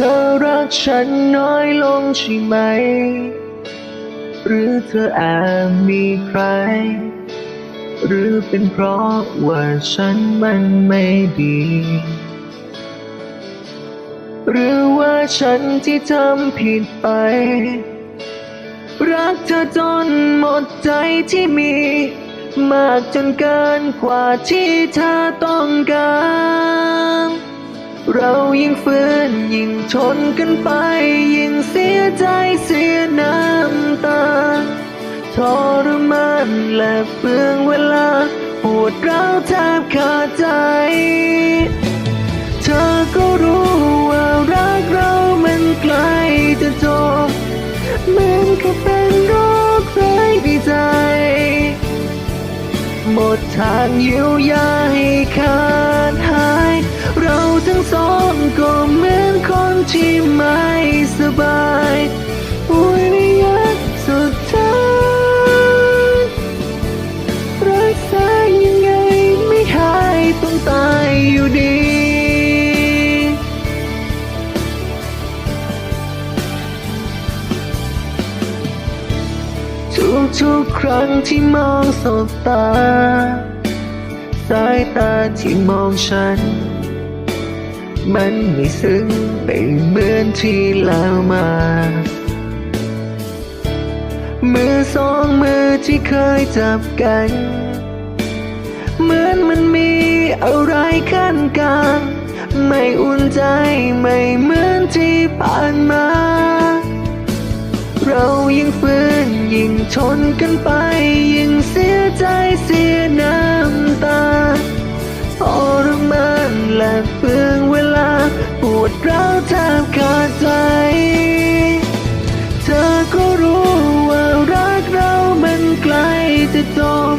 ธอรักฉันน้อยลงใช่ไหม หรือเธอแอบมีใคร หรือเป็นเพราะว่าฉันมันไม่ดี หรือว่าฉันที่ทำผิดไป รักเธอจนหมดใจที่มี มากจนเกินกว่าที่เธอต้องการ เรายิ่งฝืนยิ่งชนกันไป ยิ่งเสียใจเสียน้ำตาทรมานและเปลืองเวลา ปวดร้าวแทบขาดใจ ดทางเยียวยาให้ขาดหาย เราทั้งสองก็เหมือนคนที่ไม่สบาย ทุกทุกๆครั้งที่มองสบตา สายตาที่มองฉัน มันไม่ซึ้งไม่เหมือนที่แล้วมา มือสองมือที่เคยจับกัน เหมือนมันมีอะไรขั้นกลางไม่อุ่นใจไม่เหมือนที่ผ่านมา เรายิ่งฝืนยิ่งทนกันไป ยิ่งเสียใจเสียน้ำตาทรมานและเปลืองเวลา ปวดร้าวแทบขาดใจ เธอก็รู้ว่ารักเรามันใกลจะจบ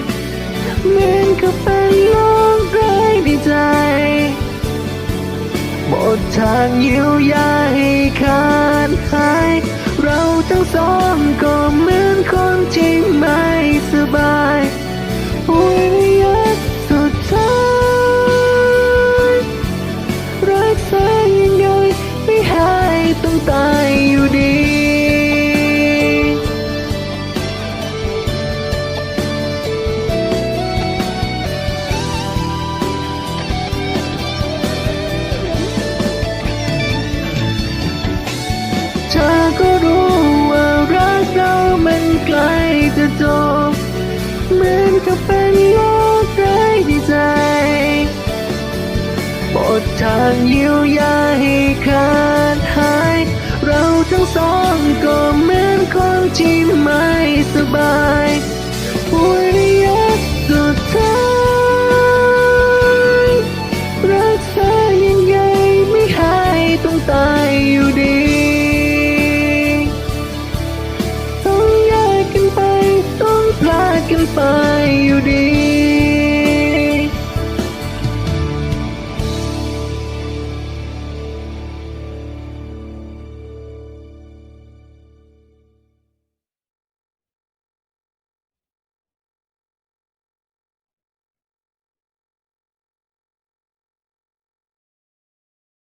เหมือนกับเป็นโรคไร้ในใจ หมดทางเยียวยาให้ขาดหาย เราทั้งสองก็เหมือนางเยียวยาให้ขาดหาย เราทั้งสองก็เหมือนคนที่ไม่สบายป่วยในยักสุดท้ายรักษายังไงไม่หายต้องตายอยู่ดีต้องแยกกันไปต้องพลาดกันไปอยู่ดี